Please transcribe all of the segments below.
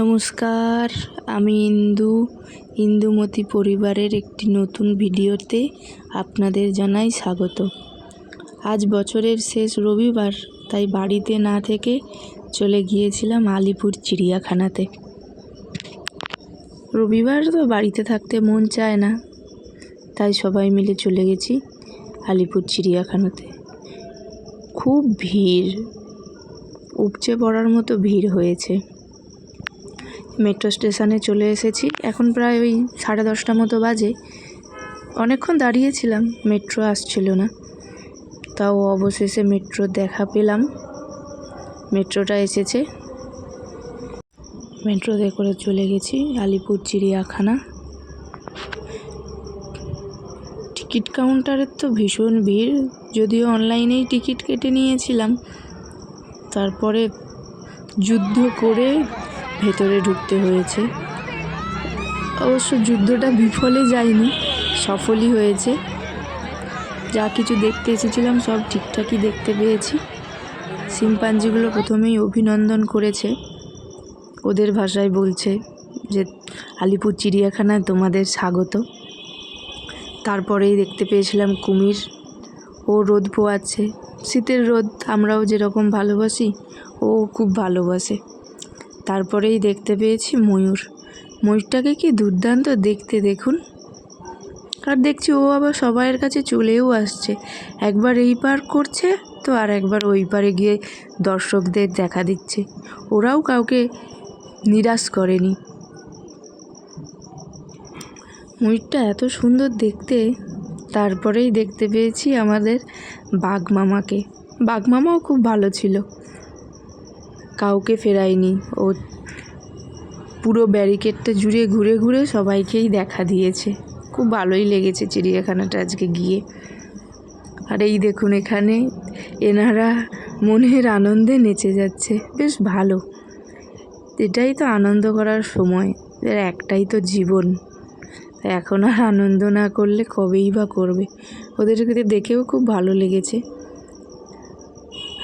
নমস্কার, আমি ইন্দু, ইন্দুমতি পরিবারের একটি নতুন ভিডিওতে আপনাদের জানাই স্বাগত। আজ বছরের শেষ রবিবার, তাই বাড়িতে না থেকে চলে গিয়েছিলাম আলিপুর চিড়িয়াখানাতে। রবিবার তো বাড়িতে থাকতে মন চায় না, তাই সবাই মিলে চলে গেছি আলিপুর চিড়িয়াখানাতে। খুব ভিড়, উপচে পড়ার মতো ভিড় হয়েছে। মেট্রো স্টেশনে চলে এসেছি। এখন প্রায় ওই সাড়ে দশটা মতো বাজে। অনেকক্ষণ দাঁড়িয়েছিলাম, মেট্রো আসছিল না। তাও অবশেষে মেট্রো দেখা পেলাম। মেট্রোটা এসেছে। মেট্রোতে করে চলে গেছি, আলিপুর চিড়িয়াখানা। টিকিট কাউন্টারের তো ভীষণ ভিড়। যদিও অনলাইনেই টিকিট কেটে নিয়েছিলাম। তারপরে যুদ্ধ করে ভেতরে ঢুকতে হয়েছে। অবশ্য যুদ্ধটা বিফলে যায়নি, সফলই হয়েছে। যা কিছু দেখতে এসেছিলাম সব ঠিকঠাকই দেখতে পেয়েছি। শিম্পাঞ্জিগুলো প্রথমেই অভিনন্দন করেছে। ওদের ভাষায় বলছে যে, আলিপুর চিড়িয়াখানায় তোমাদের স্বাগত। তারপরেই দেখতে পেয়েছিলাম কুমির ও রোদ পোয়াচ্ছে। শীতের রোদ, আমরাও যেরকম ভালোবাসি, ও খুব ভালোবাসে। তারপরেই দেখতে পেয়েছি ময়ূর। ময়ূরটাকে কি দুর্দান্ত দেখতে দেখুন। আর দেখছি ও আবার সবাইয়ের কাছে চলেও আসছে। একবার এই পার করছে তো আর একবার ওই পারে গিয়ে দর্শকদের দেখা দিচ্ছে। ওরাও কাউকে নিরাশ করেনি। ময়ূরটা এত সুন্দর দেখতে। তারপরেই দেখতে পেয়েছি আমাদের বাঘ মামাকে বাঘ মামাও খুব ভালো ছিল। কাউকে ফেরায়নি। ও পুরো ব্যারিকেডটা জুড়ে ঘুরে ঘুরে সবাইকেই দেখা দিয়েছে। খুব ভালোই লেগেছে চিড়িয়াখানাটা আজকে গিয়ে। আর এই দেখুন এখানে এনারা মনের আনন্দে নেচে যাচ্ছে। বেশ ভালো। এটাই তো আনন্দ করার সময়। এর একটাই তো জীবন। এখন আর আনন্দ না করলে কবেই বা করবে? ওদেরকে দেখেও খুব ভালো লেগেছে।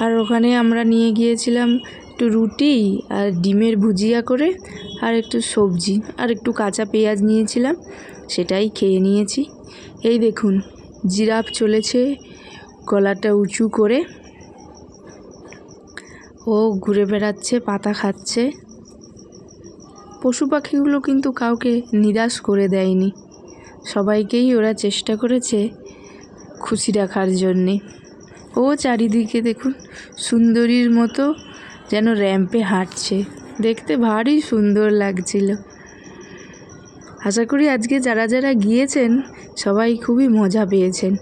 আর ওখানে আমরা নিয়ে গিয়েছিলাম একটু রুটি আর ডিমের ভুজিয়া করে আর একটু সবজি আর একটু কাঁচা পেঁয়াজ নিয়েছিলাম, সেটাই খেয়ে নিয়েছি। এই দেখুন, জিরাফ চলেছে, গলাটা উঁচু করে। ও ঘুরে বেড়াচ্ছে, পাতা খাচ্ছে। পশু পাখিগুলো কিন্তু কাউকে নিরাশ করে দেয়নি। সবাইকেই ওরা চেষ্টা করেছে খুশি রাখার জন্যে। ও চারিদিকে দেখুন, সুন্দরীর মতো যেন র্যাম্পে হাঁটছে। দেখতে ভারী সুন্দর লাগছিল। আশা করি আজকে যারা যারা গিয়েছেন, সবাই খুবই মজা পেয়েছেন।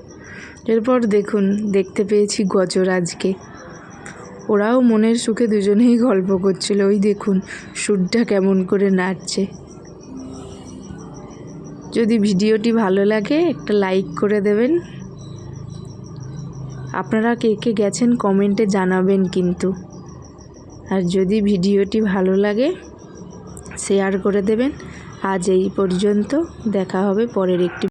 এরপর দেখুন, দেখতে পেয়েছি গজর আজকে। ওরাও মনের সুখে দুজনেই গল্প করছিল। ওই দেখুন, সুরটা কেমন করে নাচছে। যদি ভিডিওটি ভালো লাগে, একটা লাইক করে দেবেন। আপনারা কে কে গেছেন কমেন্টে জানাবেন কিন্তু। আর যদি ভিডিওটি ভালো লাগে শেয়ার করে দেবেন। আজ এই পর্যন্ত, দেখা হবে পরের একটি